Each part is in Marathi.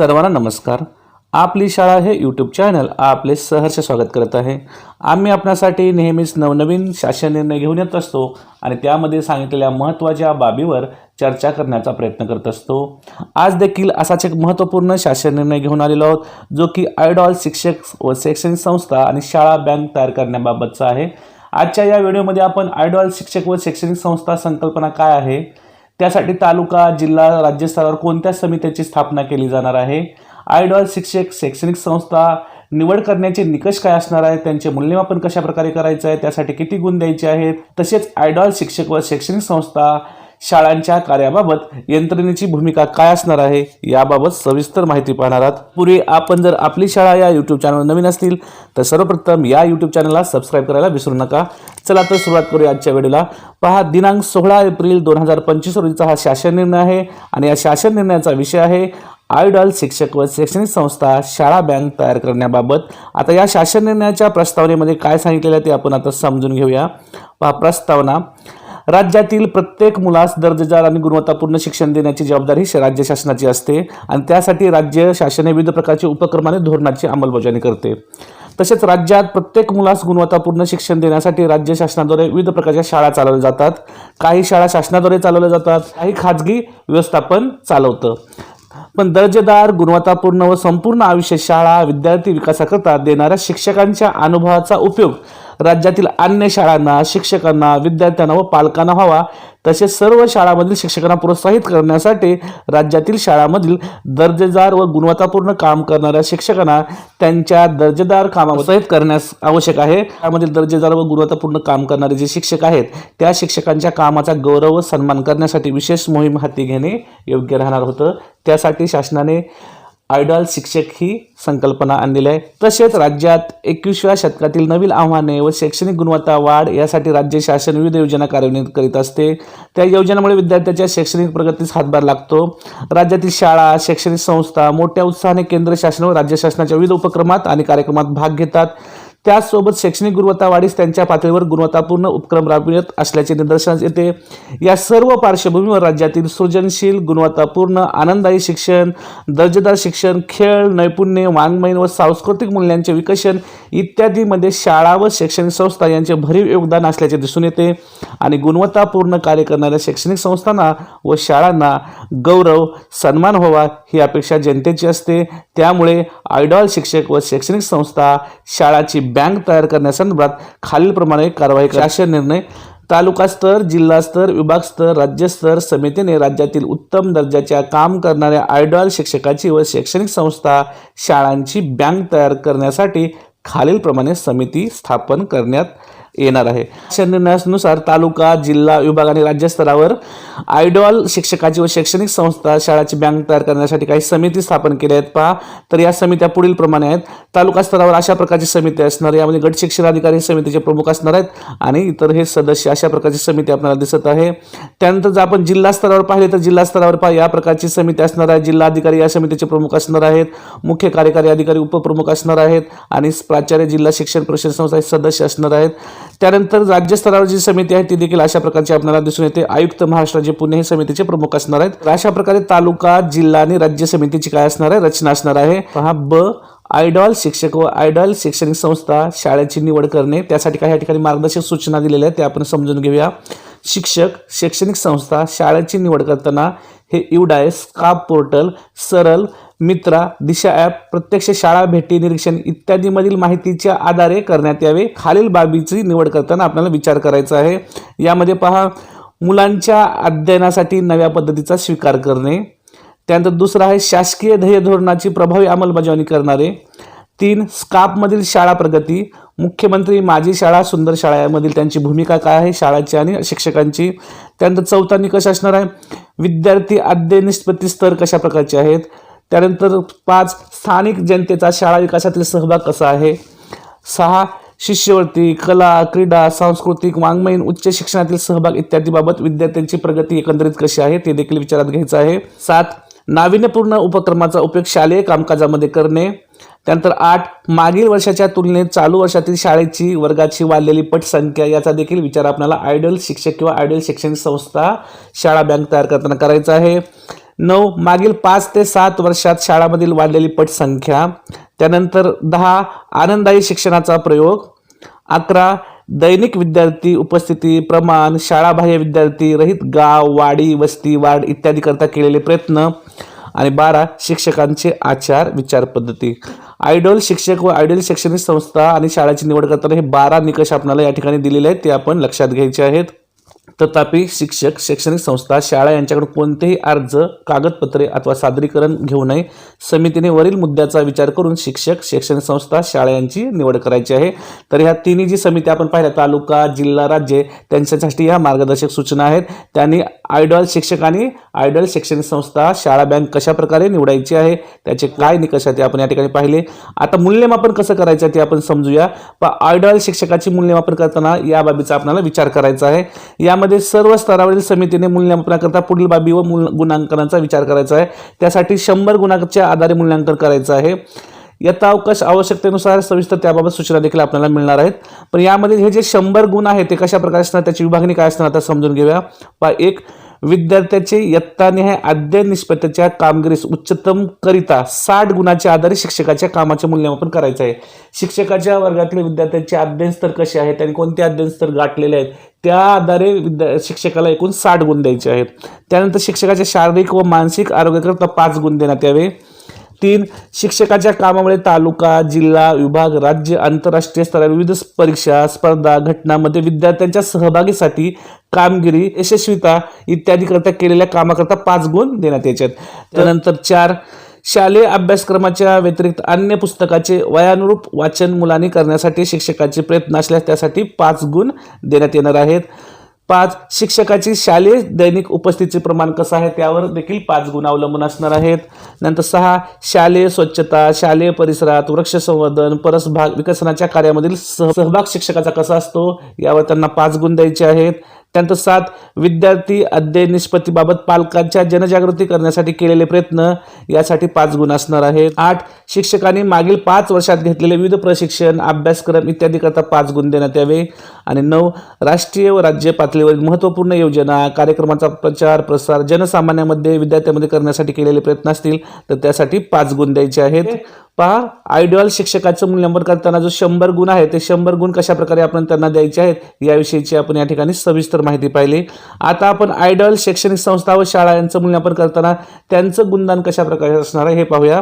सर्वांना नमस्कार. आपली शाळा हे यूट्यूब चॅनल आपले सहर्ष स्वागत करत आहे. आम्ही आपणासाठी नेहमीच नवनवीन शासन निर्णय घेऊन येत असतो आणि त्यामध्ये सांगितलेल्या महत्त्वाच्या बाबीवर चर्चा करण्याचा प्रयत्न करत असतो. आज देखील असाच एक महत्त्वपूर्ण शासन निर्णय घेऊन आलेलो आहोत जो की आयडॉल शिक्षक व शैक्षणिक संस्था आणि शाळा बँक तयार करण्याबाबतचा आहे. आजच्या या व्हिडिओमध्ये आपण आयडॉल शिक्षक व शैक्षणिक संस्था संकल्पना काय आहे त्यासाठी तालुका जिल्हा राज्यस्तरावर कोणत्या समित्याची स्थापना केली जाणार आहे? आयडॉल शिक्षक शैक्षणिक संस्था निवड करण्याचे निकष काय असणार आहे त्यांचे मूल्यमापन कशा प्रकारे करायचं आहे? त्यासाठी किती गुण द्यायचे आहेत? तसेच आयडॉल शिक्षक व शैक्षणिक संस्था शाळांच्या कार्याबाबत यंत्रणेची भूमिका काय असणार आहे याबाबत सविस्तर माहिती पाहणार आहात. पूर्वी आपण जर आपली शाळा या यूट्यूब चॅनल नवीन असतील तर सर्वप्रथम या यूट्यूब चॅनलला सबस्क्राईब करायला विसरू नका. चला तर सुरुवात करूया आजच्या व्हिडिओला पहा दिनांक सोळा एप्रिल दोन हजार पंचवीस रोजीचा हा शासन निर्णय आहे आणि या शासन निर्णयाचा विषय आहे आयडॉल शिक्षक व शैक्षणिक संस्था शाळा बँक तयार करण्याबाबत. आता या शासन निर्णयाच्या प्रस्तावनेमध्ये काय सांगितलेलं आहे ते आपण आता समजून घेऊया. पहा प्रस्तावना राज्यातील प्रत्येक मुलास दर्जेदार आणि गुणवत्तापूर्ण शिक्षण देण्याची जबाबदारी राज्य शासनाची असते आणि त्यासाठी राज्य शासन हे विविध प्रकारचे उपक्रम आणि धोरणाची अंमलबजावणी करते. तसेच राज्यात प्रत्येक मुलास गुणवत्तापूर्ण शिक्षण देण्यासाठी राज्य शासनाद्वारे विविध प्रकारच्या शाळा चालवल्या जातात. काही शाळा शासनाद्वारे चालवल्या जातात काही खाजगी व्यवस्थापन चालवतं. पण दर्जेदार गुणवत्तापूर्ण व संपूर्ण आयुष्य शाळा विद्यार्थी विकासाकरता देणाऱ्या शिक्षकांच्या अनुभवाचा उपयोग राज्यातील अन्य शाळांना शिक्षकांना विद्यार्थ्यांना व पालकांना व्हावा. तसेच सर्व शाळांमधील शिक्षकांना प्रोत्साहित करण्यासाठी राज्यातील शाळांमधील दर्जेदार व गुणवत्तापूर्ण काम करणाऱ्या शिक्षकांना त्यांच्या दर्जेदार कामा प्रोत्साहित करण्यास आवश्यक आहे. त्यामधील दर्जेदार व गुणवत्तापूर्ण काम करणारे जे शिक्षक आहेत त्या शिक्षकांच्या कामाचा गौरव व सन्मान करण्यासाठी विशेष मोहीम हाती घेणे योग्य राहणार होतं. त्यासाठी शासनाने आयडॉल शिक्षक ही संकल्पना आणलेली आहे. तसेच राज्यात एकविसव्या शतकातील नवीन आव्हाने व शैक्षणिक गुणवत्ता वाढ यासाठी राज्य शासन विविध योजना कार्यान्वित करीत असते. त्या योजनामुळे विद्यार्थ्याच्या शैक्षणिक प्रगतीस हातभार लागतो. राज्यातील शाळा शैक्षणिक संस्था मोठ्या उत्साहाने केंद्र शासन व राज्य शासनाच्या विविध उपक्रमात आणि कार्यक्रमात भाग घेतात. त्याचसोबत शैक्षणिक गुणवत्ता वाढीस त्यांच्या पातळीवर गुणवत्तापूर्ण उपक्रम राबवित असल्याचे निदर्शनास येते. या सर्व पार्श्वभूमीवर राज्यातील सृजनशील गुणवत्तापूर्ण आनंददायी शिक्षण दर्जेदार शिक्षण खेळ नैपुण्य वाङ्मयीन व सांस्कृतिक मूल्यांचे विकसन इत्यादीमध्ये शाळा व शैक्षणिक संस्था यांचे भरीव योगदान असल्याचे दिसून येते आणि गुणवत्तापूर्ण कार्य करणाऱ्या शैक्षणिक संस्थांना व शाळांना गौरव सन्मान व्हावा ही अपेक्षा जनतेची असते. त्यामुळे आयडॉल शिक्षक व शैक्षणिक संस्था शाळाची बँक तयार करण्यासंदर्भात खालीलप्रमाणे कारवाई करा. शासन निर्णय तालुकास्तर जिल्हास्तर विभागस्तर राज्यस्तर समितीने राज्यातील उत्तम दर्जाच्या काम करणाऱ्या आयडॉल शिक्षकाची व शैक्षणिक संस्था शाळांची बँक तयार करण्यासाठी खालीलप्रमाणे समिती स्थापन करण्यात येणार आहे. अशा निर्णयानुसार तालुका जिल्हा विभाग आणि राज्यस्तरावर आयडॉल शिक्षकाची व शैक्षणिक संस्था शाळाची बँक तयार करण्यासाठी काही समिती स्थापन केल्या आहेत. पहा तर या समित्या पुढील प्रमाणे आहेत. तालुका स्तरावर अशा प्रकारची समिती असणार यामध्ये गट शिक्षण अधिकारी समितीचे प्रमुख असणार आहेत आणि इतर हे सदस्य अशा प्रकारची समिती आपल्याला दिसत आहे. त्यानंतर जर आपण जिल्हा स्तरावर पाहिले तर जिल्हा स्तरावर पहा या प्रकारची समिती असणार आहे. जिल्हा अधिकारी या समितीचे प्रमुख असणार आहेत. मुख्य कार्यकारी अधिकारी उपप्रमुख असणार आहेत. आणि प्राचार्य जिल्हा शिक्षण परिषद संस्था हे सदस्य असणार आहेत. त्यानंतर राज्यस्तरावर जी समिती आहे ती देखील अशा प्रकारची आपल्याला दिसून येते. आयुक्त महाराष्ट्राचे पुणे हे समितीचे प्रमुख असणार आहेत. अशा प्रकारे तालुका जिल्हा आणि राज्य समितीची काय असणार आहे? रचना असणार आहे. पहा ब आयडॉल शिक्षक व आयडॉल शैक्षणिक संस्था शाळेची निवड करणे. त्यासाठी काही या ठिकाणी मार्गदर्शक सूचना दिलेल्या आहेत त्या आपण समजून घेऊया. शिक्षक शैक्षणिक संस्था शाळेची निवड करताना हे युडायस काप पोर्टल सरल मित्रा दिशा ॲप प्रत्यक्ष शाळा भेटी निरीक्षण इत्यादीमधील माहितीच्या आधारे करण्यात यावे. खालील बाबीची निवड करताना आपल्याला विचार करायचा आहे. यामध्ये पहा मुलांच्या अध्ययनासाठी नव्या पद्धतीचा स्वीकार करणे. त्यानंतर दुसरं आहे शासकीय ध्येय धोरणाची प्रभावी अंमलबजावणी करणारे. तीन स्कापमधील शाळा प्रगती. मुख्यमंत्री माझी शाळा सुंदर शाळा यामधील त्यांची भूमिका काय आहे? शाळाची आणि शिक्षकांची. त्यानंतर चौथा निकष असणार आहे. विद्यार्थी अध्ययन निष्पत्ती स्तर कशा प्रकारचे आहेत? त्यानंतर पाच स्थानिक जनतेचा शाळा विकासातील सहभाग कसा आहे? सहा शिष्यवृत्ती कला क्रीडा सांस्कृतिक वाङ्मयीन उच्च शिक्षणातील सहभाग इत्यादीबाबत विद्यार्थ्यांची प्रगती एकंदरीत कशी आहे? ते देखील विचारात घ्यायचं आहे. सात नाविन्यपूर्ण उपक्रमाचा उपयोग शालेय कामकाजामध्ये करणे त्यानंतर आठ मागील वर्षाच्या तुलनेत चालू वर्षातील शाळेची वर्गाची वाढलेली पटसंख्या याचा देखील विचार आपल्याला आयडल शिक्षक किंवा आयडल शैक्षणिक संस्था शाळा बँक तयार करताना करायचा आहे. नऊ मागील पाच ते सात वर्षात शाळामधील वाढलेली पटसंख्या त्यानंतर दहा आनंददायी शिक्षणाचा प्रयोग अकरा दैनिक विद्यार्थी उपस्थिती प्रमाण शाळाबाह्य विद्यार्थी रहित गाव वाडी वस्ती वाढ इत्यादी करता केलेले प्रयत्न आणि बारा शिक्षकांचे आचार विचार पद्धती. आयडॉल शिक्षक व आयडॉल शैक्षणिक संस्था आणि शाळेची निवड करताना हे बारा निकष आपल्याला या ठिकाणी दिलेले आहेत ते आपण लक्षात घ्यायचे आहेत. तथापि शिक्षक शैक्षणिक संस्था शाळा यांच्याकडून कोणतेही अर्ज कागदपत्रे अथवा सादरीकरण घेऊ नये. समितीने वरील मुद्द्याचा विचार करून शिक्षक शैक्षणिक संस्था शाळा यांची निवड करायची आहे. तर ह्या तिन्ही जी समिती आपण पाहिल्या तालुका जिल्हा राज्य त्यांच्यासाठी ह्या मार्गदर्शक सूचना आहेत. त्यांनी आयडॉल शिक्षकांनी आयडॉल शैक्षणिक संस्था शाळा बँक कशाप्रकारे निवडायची आहे त्याचे काय निकष आहेत ते आपण या ठिकाणी पाहिले. आता मूल्यमापन कसं करायचं आहे ते आपण समजूया. प आयडॉल शिक्षकाची मूल्यमापन करताना या बाबीचा आपल्याला विचार करायचा आहे. यामध्ये सर्व स्तरावरील समितीने मूल्यांकनाकरता पुढील बाबी व मूल गुणांकनाचा विचार करायचा आहे. त्यासाठी शंभर गुणांच्या आधारे मूल्यांकन करायचं आहे. यथावकाश आवश्यकतेनुसार सविस्तर त्याबाबत सूचना देखील आपल्याला मिळणार आहेत. पण यामध्ये हे जे शंभर गुण आहेत ते कशा प्रकारे असणार त्याची विभागणी काय असणार आता समजून घेऊया. पा एक विद्यार्थ्याचे इयत्तानिहाय अध्ययन निष्पत्तीच्या कामगिरीस उच्चतम करिता साठ गुणाच्या आधारे शिक्षकाच्या कामाचे मूल्यमापन करायचं आहे. शिक्षकाच्या वर्गातील विद्यार्थ्यांचे अध्ययन स्तर कसे आहेत त्यांनी कोणते अध्ययन स्तर गाठलेले आहेत? त्या आधारे विद्या शिक्षकाला एकूण साठ गुण द्यायचे आहेत. त्यानंतर शिक्षकाच्या शारीरिक व मानसिक आरोग्याकरता पाच गुण देण्यात यावे. तीन शिक्षकाच्या कामामुळे तालुका जिल्हा विभाग राज्य आंतरराष्ट्रीय स्तरावर विविध परीक्षा स्पर्धा घटनांमध्ये विद्यार्थ्यांच्या सहभागीसाठी कामगिरी यशस्वीता इत्यादीकरता केलेल्या कामाकरता पाच गुण देण्यात यायचे आहेत. त्यानंतर चार शालेय अभ्यासक्रमाच्या व्यतिरिक्त अन्य पुस्तकाचे वयानुरूप वाचन मुलांनी करण्यासाठी शिक्षकाचे प्रयत्न असल्यास त्यासाठी पाच गुण देण्यात येणार आहेत. पाच शिक्षकाची शालेय दैनिक उपस्थितीचे प्रमाण कसं आहे त्यावर देखील पाच गुण अवलंबून असणार आहेत. नंतर सहा शालेय स्वच्छता शालेय परिसरात वृक्ष संवर्धन परसभाग विकसनाच्या कार्यामधील सह सहभाग शिक्षकाचा कसा असतो यावर त्यांना पाच गुण द्यायचे आहेत. त्यानंतर सात विद्यार्थी अध्ययन निष्पत्तीबाबत पालकांच्या जनजागृती करण्यासाठी केलेले प्रयत्न यासाठी पाच गुण असणार आहेत. आठ शिक्षकांनी मागील पाच वर्षात घेतलेले विविध प्रशिक्षण अभ्यासक्रम इत्यादी करता पाच गुण देण्यात यावे. आणि नऊ राष्ट्रीय व राज्य पातळीवरील महत्त्वपूर्ण योजना कार्यक्रमाचा प्रचार प्रसार जनसामान्यामध्ये विद्यार्थ्यांमध्ये करण्यासाठी केलेले प्रयत्न असतील तर त्यासाठी पाच गुण द्यायचे आहेत. पहा आयडियल शिक्षकाचं मूल्यांकन करताना जो शंभर गुण आहे ते शंभर गुण कशाप्रकारे आपण त्यांना द्यायचे आहेत याविषयीची आपण या ठिकाणी सविस्तर माहिती पाहिली. आता आपण आयडियल शैक्षणिक संस्था व शाळा यांचं मूल्यांकन करताना त्यांचं गुणदान कशा प्रकारे असणार आहे हे पाहूया.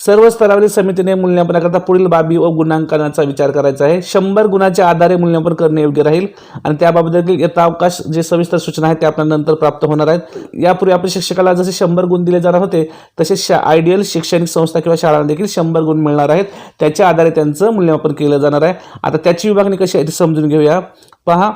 सर्व स्तरावरील समितीने मूल्यांकनाकरता पुढील बाबी व गुणांकनाचा विचार करायचा आहे. शंभर गुणाच्या आधारे मूल्यांकन करणे योग्य राहील आणि त्याबाबत देखील यथावकाश जे सविस्तर सूचना आहेत ते आपल्याला नंतर प्राप्त होणार आहेत. यापूर्वी आपण शिक्षकाला जसे शंभर गुण दिले जाणार होते तसे शा आयडियल शैक्षणिक संस्था किंवा शाळांना देखील शंभर गुण मिळणार आहेत. त्याच्या आधारे त्यांचं मूल्यमापन केलं जाणार आहे. आता त्याची विभागणी कशी आहे ते समजून घेऊया. पहा.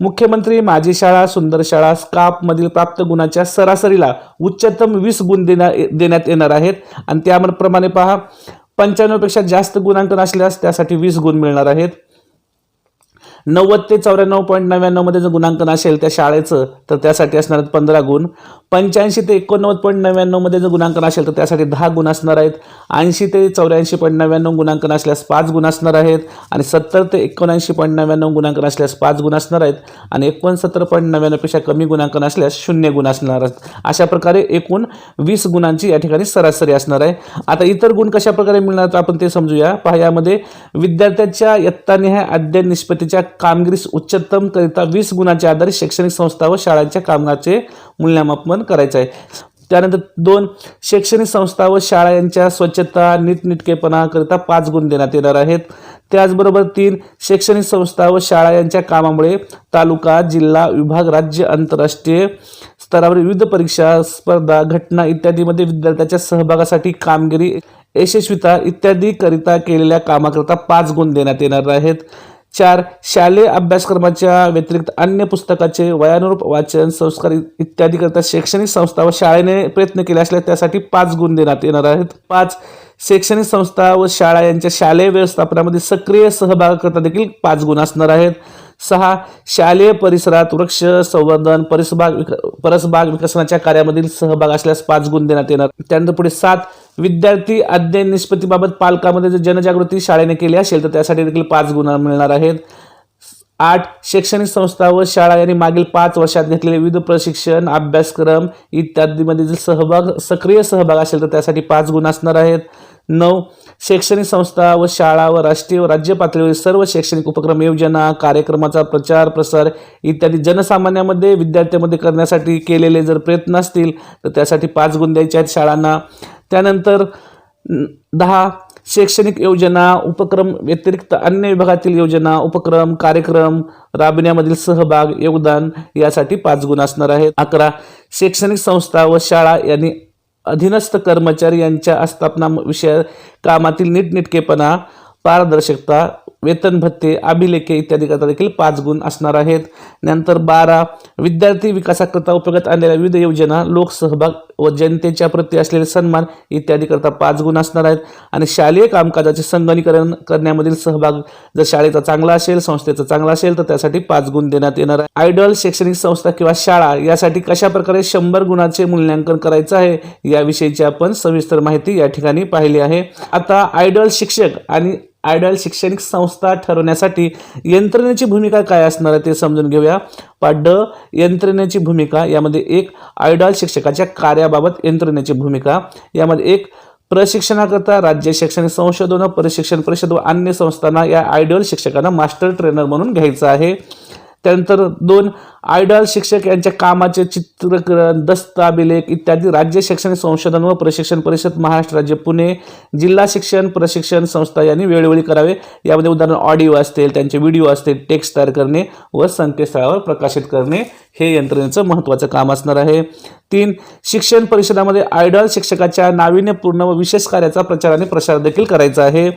मुख्यमंत्री माझी शाळा सुंदर शाळा स्कापमधील प्राप्त गुणाच्या सरासरीला उच्चतम वीस गुण देण्या देण्यात येणार आहेत. आणि त्याप्रमाणे पहा पंच्याण्णवपेक्षा जास्त गुणांकन असल्यास त्यासाठी वीस गुण मिळणार आहेत. नव्वद ते चौऱ्याण्णव पॉईंट नव्याण्णवमध्ये जर गुणांकन असेल त्या शाळेचं तर त्यासाठी असणार आहेत पंधरा गुण. पंच्याऐंशी ते एकोणनव्वद पॉईंट नव्याण्णवमध्ये जर गुणांकन असेल तर त्यासाठी दहा गुण असणार आहेत. ऐंशी ते चौऱ्याऐंशी पॉईंट नव्याण्णव गुणांकन असल्यास पाच गुण असणार आहेत. आणि सत्तर ते एकोणऐंशी पॉईंट नव्याण्णव गुणांकन असल्यास पाच गुण असणार आहेत. आणि एकोणसत्तर पॉईंट नव्याण्णवपेक्षा कमी गुणांकन असल्यास शून्य गुण असणार आहेत. अशा प्रकारे एकूण वीस गुणांची या ठिकाणी सरासरी असणार आहे. आता इतर गुण कशा प्रकारे मिळणार तर आपण ते समजूया. पहा यामध्ये विद्यार्थ्याच्या इयत्तानिहाय अध्ययन निष्पत्तीच्या कामगिरीस उच्चतम करिता वीस गुणांच्या आधारे शैक्षणिक संस्था व शाळांच्या कामगाराचे मूल्यमापन करायचं आहे. त्यानंतर दोन शैक्षणिक संस्था व शाळा यांच्या स्वच्छता नीटनिटकेपणाकरिता पाच गुण देण्यात येणार आहेत. त्याचबरोबर तीन शैक्षणिक संस्था व शाळा यांच्या कामामुळे तालुका जिल्हा विभाग राज्य आंतरराष्ट्रीय स्तरावर विविध परीक्षा स्पर्धा घटना इत्यादीमध्ये विद्यार्थ्याच्या सहभागासाठी कामगिरी यशस्वीता इत्यादी करिता केलेल्या कामाकरिता पाच गुण देण्यात येणार आहेत. चार शालेय अभ्यासक्रमाच्या व्यतिरिक्त अन्य पुस्तकाचे वयानुरूप वाचन संस्कार इत्यादी करता शैक्षणिक संस्था व शाळेने प्रयत्न केले असल्यास त्यासाठी पाच गुण देण्यात येणार आहेत. पाच शैक्षणिक संस्था व शाळा यांच्या शालेय व्यवस्थापनामध्ये सक्रिय सहभागाकरता देखील पाच गुण असणार आहेत. सहा शालेय परिसरात वृक्ष संवर्धन परिसभाग विक परसबाग विकसनाच्या कार्यामधील सहभाग असल्यास पाच गुण देण्यात येणार. त्यानंतर पुढे सात विद्यार्थी अध्ययन निष्पत्तीबाबत पालकामध्ये जर जनजागृती शाळेने केली असेल तर त्यासाठी देखील पाच गुण मिळणार आहेत. आठ शैक्षणिक संस्था व शाळा यांनी मागील पाच वर्षात घेतलेले विविध प्रशिक्षण अभ्यासक्रम इत्यादीमध्ये जर सहभाग सक्रिय सहभाग असेल तर त्यासाठी पाच गुण असणार आहेत. नऊ शैक्षणिक संस्था व शाळा व राष्ट्रीय व राज्य पातळीवर सर्व शैक्षणिक उपक्रम योजना कार्यक्रमाचा प्रचार प्रसार इत्यादी जनसामान्यामध्ये विद्यार्थ्यांमध्ये करण्यासाठी केलेले जर प्रयत्न असतील तर त्यासाठी पाच गुण द्यायचे आहेत शाळांना. त्यानंतर दहा शैक्षणिक योजना उपक्रम व्यतिरिक्त अन्य विभागातील योजना उपक्रम कार्यक्रम राबविण्यामधील सहभाग योगदान यासाठी पाच गुण असणार आहेत. अकरा शैक्षणिक संस्था व शाळा यांनी अधीनस्थ कर्मचारी यांच्या आस्थापना विषय कामातील नीटनेटकेपणा पारदर्शकता वेतन भत्ते अभिलेखे इत्यादी करता देखील पाच गुण असणार आहेत. नंतर बारा विद्यार्थी विकासाकरता उपयोगात आणलेल्या विविध योजना लोकसहभाग व जनतेच्या प्रती असलेले सन्मान इत्यादी करता पाच गुण असणार आहेत. आणि शालेय कामकाजाचे संगणीकरण करण्यामधील सहभाग जर शाळेचा चांगला असेल संस्थेचा चांगला असेल तर त्यासाठी पाच गुण देण्यात येणार आहे आयडॉल शैक्षणिक संस्था किंवा शाळा यासाठी कशा प्रकारे शंभर गुणाचे मूल्यांकन करायचं आहे याविषयीची आपण सविस्तर माहिती या ठिकाणी पाहिली आहे. आता आयडॉल शिक्षक आणि आयडॉल शैक्षणिक संस्था ठरवण्यासाठी यंत्रणेची भूमिका काय असणार आहे ते समजून घेऊया. पा ड यंत्रणेची भूमिका यामध्ये एक आयडॉल शिक्षकाच्या कार्याबाबत यंत्रणेची भूमिका यामध्ये एक प्रशिक्षणाकरता राज्य शैक्षणिक संशोधन प्रशिक्षण परिषद व अन्य संस्थांना या आयडॉल शिक्षकांना मास्टर ट्रेनर म्हणून घ्यायचं आहे. त्यानंतर दोन आयडॉल शिक्षक यांच्या कामाचे चित्रकरण दस्ताबिलेख इत्यादी राज्य शैक्षणिक संशोधन व प्रशिक्षण परिषद महाराष्ट्र राज्य पुणे जिल्हा शिक्षण प्रशिक्षण संस्था यांनी वेळोवेळी करावे. यामध्ये उदाहरण ऑडिओ असतील त्यांचे व्हिडिओ असतील टेक्स्ट तयार करणे व संकेतस्थळावर प्रकाशित करणे हे यंत्रणेचं महत्त्वाचं काम असणार आहे. तीन शिक्षण परिषदामध्ये आयडॉल शिक्षकाच्या नाविन्यपूर्ण व विशेष कार्याचा प्रचार आणि प्रसार देखील करायचा आहे.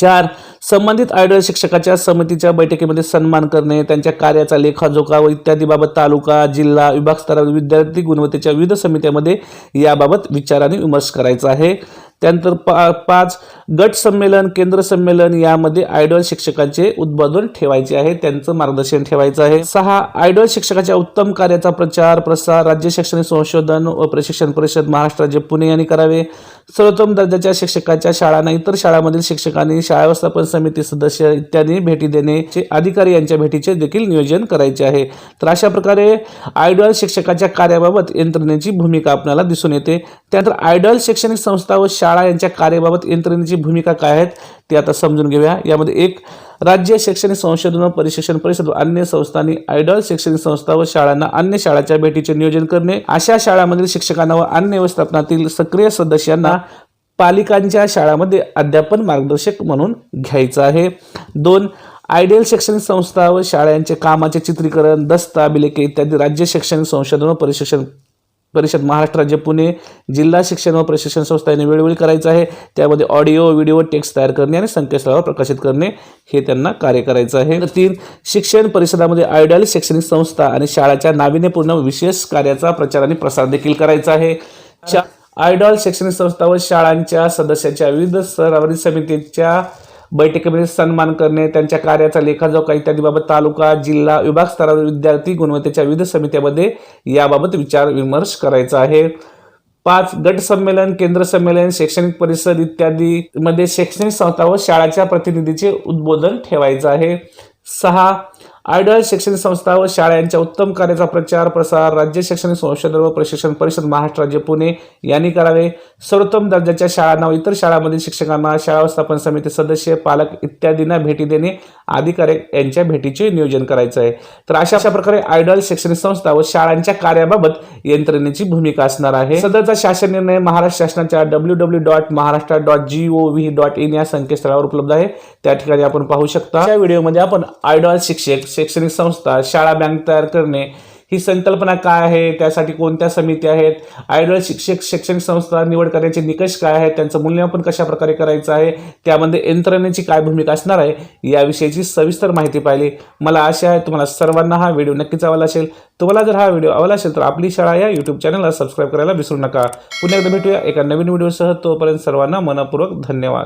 चार संबंधित आयडल शिक्षकाच्या समितीच्या बैठकीमध्ये सन्मान करणे त्यांच्या कार्याचा लेखाजोखा व इत्यादीबाबत तालुका जिल्हा विभाग स्तरावर विद्यार्थी गुणवत्तेच्या विविध समित्यामध्ये याबाबत विचार आणि विमर्श करायचा आहे. त्यानंतर पा पाच गट संमेलन केंद्र संमेलन यामध्ये आयडॉल शिक्षकांचे उद्बोधन ठेवायचे आहे त्यांचं मार्गदर्शन ठेवायचं आहे. सहा आयडॉल शिक्षकाच्या उत्तम कार्याचा प्रचार प्रसार राज्य शैक्षणिक संशोधन व प्रशिक्षण परिषद महाराष्ट्र राज्य पुणे यांनी करावे. सर्वोत्तम दर्जाच्या शिक्षकाच्या शाळांना इतर शाळांमधील शिक्षकांनी शाळा व्यवस्थापन समिती सदस्य इत्यादी भेटी देण्याचे अधिकारी यांच्या भेटीचे देखील नियोजन करायचे आहे. तर अशा प्रकारे आयडॉल शिक्षकाच्या कार्याबाबत यंत्रणेची भूमिका आपल्याला दिसून येते. त्यानंतर आयडॉल शैक्षणिक संस्था व शाळा यांच्या कार्याबाबत यंत्रणेची भूमिका काय आहेत? ते आता समजून घेऊया. यामध्ये एक राज्य शैक्षणिक संशोधन व परिशिक्षण परिषद व अन्य संस्थांनी आयडॉल शैक्षणिक संस्था व शाळांना अन्य शाळांच्या भेटीचे नियोजन करणे. अशा शाळांमधील शिक्षकांना व अन्य व्यवस्थापनातील सक्रिय सदस्यांना पालिकांच्या शाळांमध्ये अध्यापन मार्गदर्शक म्हणून घ्यायचं आहे. दोन आयडियल शैक्षणिक संस्था व शाळांचे कामाचे चित्रीकरण दस्ताबिलेखे इत्यादी राज्य शैक्षणिक संशोधन व परिशिक्षण परिषद महाराष्ट्र राज्य पुणे जिल्हा शिक्षण व प्रशिक्षण संस्था यांनी वेळोवेळी करायचं आहे. त्यामध्ये ऑडिओ व्हिडिओ टेक्स्ट तयार करणे आणि संकेतस्थळावर प्रकाशित करणे हे त्यांना कार्य करायचं आहे. तीन शिक्षण परिषदामध्ये आयडियल शैक्षणिक संस्था आणि शाळाच्या नाविन्यपूर्ण विशेष कार्याचा प्रचार आणि प्रसार देखील करायचा आहे. आयडॉल शैक्षणिक संस्था व शाळांच्या सदस्याच्या विविध स्तरावरील समितीच्या बैठकीमध्ये सन्मान करणे त्यांच्या कार्याचा लेखाजोखा इत्यादीबाबत तालुका जिल्हा विभाग स्तरावर विद्यार्थी गुणवत्तेच्या विविध समित्यामध्ये याबाबत विचार विमर्श करायचा आहे. पाच गट संमेलन केंद्र संमेलन शैक्षणिक परिषद इत्यादी मध्ये शैक्षणिक संस्था व शाळाच्या प्रतिनिधीचे उद्बोधन ठेवायचं आहे. सहा आयडल शैक्षणिक संस्था व शाळा यांच्या उत्तम कार्याचा प्रचार प्रसार राज्य शैक्षणिक संशोधन व प्रशिक्षण परिषद महाराष्ट्र राज्य पुणे यांनी करावे. सर्वोत्तम दर्जाच्या शाळांना व इतर शाळांमधील शिक्षकांना शाळा व्यवस्थापन समिती सदस्य पालक इत्यादींना भेटी देणे अधिकारी यांच्या भेटीचे नियोजन करायचं आहे तर अशा अशा प्रकारे आयडॉल शैक्षणिक संस्था व शाळांच्या कार्याबाबत यंत्रणेची भूमिका असणार आहे. सदरचा शासन निर्णय महाराष्ट्र शासनाच्या W W dot Maharashtra dot G O V dot in या संकेतस्थळावर उपलब्ध आहे. त्या ठिकाणी आपण पाहू शकता. या व्हिडिओमध्ये आपण आयडॉल शिक्षक शैक्षणिक संस्था शाळा बँक तयार करणे ही संकल्पना काय आहे? त्यासाठी कोणत्या समिती आहेत? आयडल शिक्षक शैक्षणिक संस्था निवड करण्याचे निकष काय आहेत? त्यांचं मूल्यमापन कशा प्रकारे करायचं आहे? त्यामध्ये यंत्रणेची काय भूमिका असणार आहे? याविषयीची सविस्तर माहिती पाहिली. मला आशा आहे तुम्हाला सर्वांना हा व्हिडिओ नक्कीच आवडला असेल. तुम्हाला जर हा व्हिडिओ आवडला असेल तर आपली शाळा या यूट्यूब चॅनलला सबस्क्राईब करायला विसरू नका. पुन्हा एकदा भेटूया एका नवीन व्हिडिओसह. तोपर्यंत सर्वांना मनपूर्वक धन्यवाद.